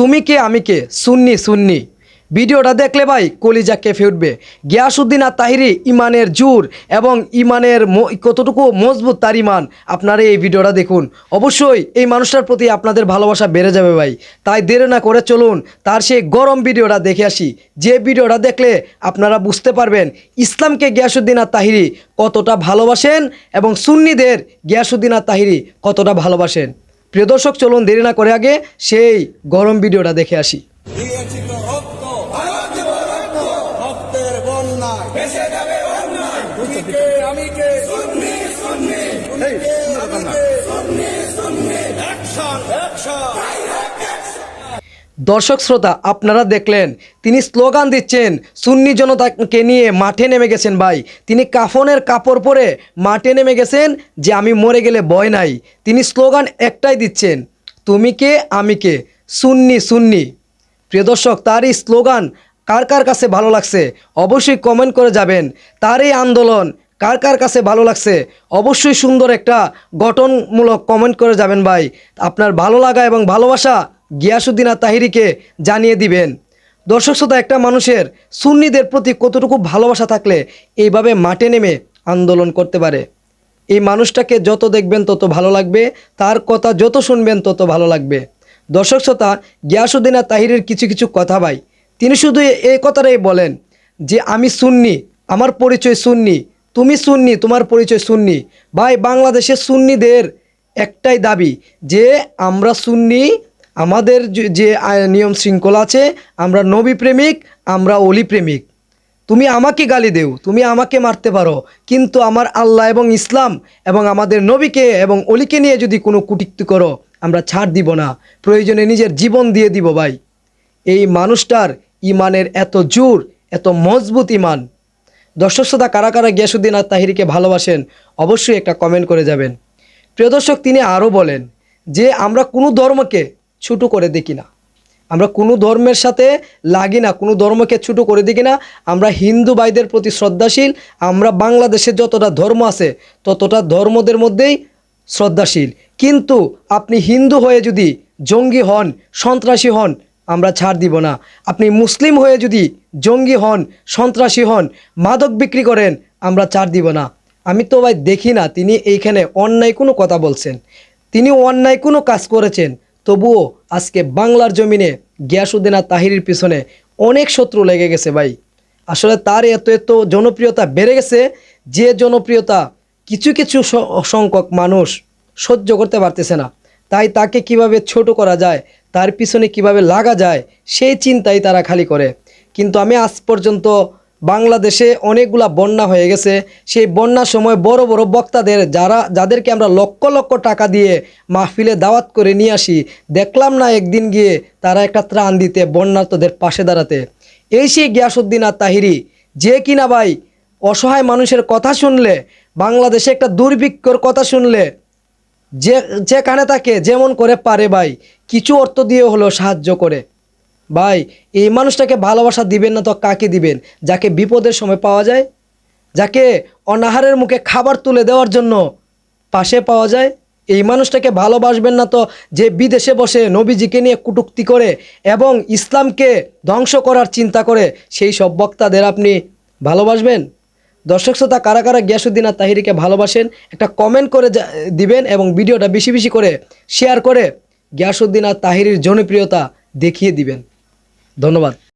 তুমি কে, আমি কে? সুন্নি সুন্নি। ভিডিওটা দেখলে ভাই কলিজা কেঁপে উঠবে। গিয়াসুদ্দিন আর তাহিরি ইমানের জোর এবং ইমানের কতটুকু মজবুত তার ইমান। আপনারা এই ভিডিওটা দেখুন। অবশ্যই এই মানুষটার প্রতি আপনাদের ভালোবাসা বেড়ে যাবে ভাই। তাই দেরি না করে চলুন তার সেই গরম ভিডিওটা দেখে আসি। যে ভিডিওটা দেখলে আপনারা বুঝতে পারবেন ইসলামকে গিয়াসুদ্দিন আর তাহিরি কতটা ভালোবাসেন এবং সুন্নিদের গিয়াসুদ্দিন আর তাহিরি কতটা ভালোবাসেন। প্রিয় দর্শক চলুন দেরি না করে আগে সেই গরম ভিডিওটা দেখে আসি Action! রক্ত দর্শক শ্রোতা, আপনারা দেখলেন, তিনি স্লোগান দিচ্ছেন, সুন্নি জনতাকে নিয়ে মাঠে নেমে গেছেন ভাই। তিনি কাফনের কাপড় পরে মাঠে নেমে গেছেন যে আমি মরে গেলে ভয় নাই। তিনি স্লোগান একটাই দিচ্ছেন, তুমি কে, আমি কে? সুন্নি সুন্নি। প্রিয় দর্শক, তার এই স্লোগান কার কার কাছে ভালো লাগছে? অবশ্যই কমেন্ট করে যাবেন। তার এই আন্দোলন কার কার কাছে ভালো লাগছে? অবশ্যই সুন্দর একটা গঠনমূলক কমেন্ট করে যাবেন ভাই। আপনার ভালো লাগা এবং ভালোবাসা গিয়াসুদ্দিন তাহিরিকে জানিয়ে দিবেন, দর্শক শ্রোতা, একটা মানুষের সুন্নিদের প্রতি কতটুকু ভালোবাসা থাকলে এইভাবে মাঠে নেমে আন্দোলন করতে পারে? এই মানুষটাকে যত দেখবেন তত ভালো লাগবে, তার কথা যত শুনবেন তত ভালো লাগবে। দর্শক শ্রোতা গিয়াসুদ্দিন তাহিরের কিছু কিছু কথা ভাই। তিনি শুধু এই কথাটাই বলেন যে, আমি সুন্নি, আমার পরিচয় সুন্নি, তুমি সুন্নি, তোমার পরিচয় সুন্নি। ভাই বাংলাদেশের সুন্নিদের একটাই দাবি যে, আমরা সুন্নি আমাদের যে- নিয়ম শৃঙ্খলা আছে, আমরা নবী প্রেমিক, আমরা অলি প্রেমিক। তুমি আমাকে গালি দেও, তুমি আমাকে মারতে পারো, কিন্তু আমার আল্লাহ এবং ইসলাম এবং আমাদের নবীকে এবং অলিকে নিয়ে যদি কোনো কুটিক্তি করো, আমরা ছাড় দিব না। প্রয়োজনে নিজের জীবন দিয়ে দিব, ভাই। এই মানুষটার ইমানের এত জোর, এত মজবুত ইমান। দর্শক শ্রোতা, কারা কারা গিয়াসুদ্দিন আর তাহিরিকে ভালোবাসেন, অবশ্যই একটা কমেন্ট করে যাবেন। প্রিয় দর্শক, তিনি আরও বলেন যে, আমরা কোনো ধর্মকে ছোটো করে দেখি না। আমরা কোনো ধর্মের সাথে লাগি না, কোনো ধর্মকে ছোটো করে দেখি না। আমরা হিন্দু ভাইদের প্রতি শ্রদ্ধাশীল, আমরা বাংলাদেশে যতটা ধর্ম আছে, ততটা ধর্মদের মধ্যেই শ্রদ্ধাশীল। কিন্তু আপনি হিন্দু হয়ে যদি জঙ্গি হন, সন্ত্রাসী হন, আমরা ছাড় দিব না। আপনি মুসলিম হয়ে যদি জঙ্গি হন, সন্ত্রাসী হন, মাদক বিক্রি করেন, আমরা ছাড় দিব না। আমি তো ভাই দেখি না, তিনি এইখানে অন্যায় কোনো কথা বলছেন। তিনি অন্যায় কোনো কাজ করেছেন। তবুও আজকে বাংলার জমিনে গিয়াসুদ্দিন আর তাহিরির পিছনে অনেক শত্রু লেগে গেছে ভাই। আসলে তার এত এত জনপ্রিয়তা বেড়ে গেছে যে জনপ্রিয়তা কিছু কিছু সংখ্যক মানুষ সহ্য করতে পারতেছে না। তাই তাকে কীভাবে ছোট করা যায়, তার পিছনে কীভাবে লাগা যায়, সেই চিন্তাই তারা খালি করে। কিন্তু আমি আজ পর্যন্ত বাংলাদেশে অনেকগুলা বন্যা হয়ে গেছে। সেই বন্যার সময় বড় বড় বক্তাদের যারা, যাদেরকে আমরা লক্ষ লক্ষ টাকা দিয়ে মাহফিলে দাওয়াত করে নিয়ে আসি, দেখলাম না একদিন গিয়ে তারা একটা ত্রাণ দিতে বন্যার্তদের পাশে দাঁড়াতে। এই সেই গিয়াসুদ্দিন আর তাহিরি, যে কিনা ভাই অসহায় মানুষের কথা শুনলে, বাংলাদেশে একটা দুর্ভিক্ষর কথা শুনলে, যে, যেখানে তাকে যেমন করে পারে ভাই, কিছু অর্থ দিয়ে হলেও সাহায্য করে। ভাই, এই মানুষটাকে ভালোবাসা দিবেন না তো কাকে দিবেন? যাকে বিপদের সময় পাওয়া যায়, যাকে অনাহারের মুখে খাবার তুলে দেওয়ার জন্য পাশে পাওয়া যায়, এই মানুষটাকে ভালোবাসবেন না তো যে বিদেশে বসে নবীজিকে নিয়ে কুটুক্তি করে এবং ইসলামকে ধ্বংস করার চিন্তা করে, সেই সব বক্তাদের আপনি ভালোবাসবেন? দর্শক শ্রোতা, কারা কারা গিয়াসুদ্দিন আর তাহিরিকে ভালোবাসেন, একটা কমেন্ট করে দিবেন এবং ভিডিওটা বেশি বেশি করে শেয়ার করে গিয়াসুদ্দিন আর তাহিরির জনপ্রিয়তা দেখিয়ে দিবেন। ধন্যবাদ।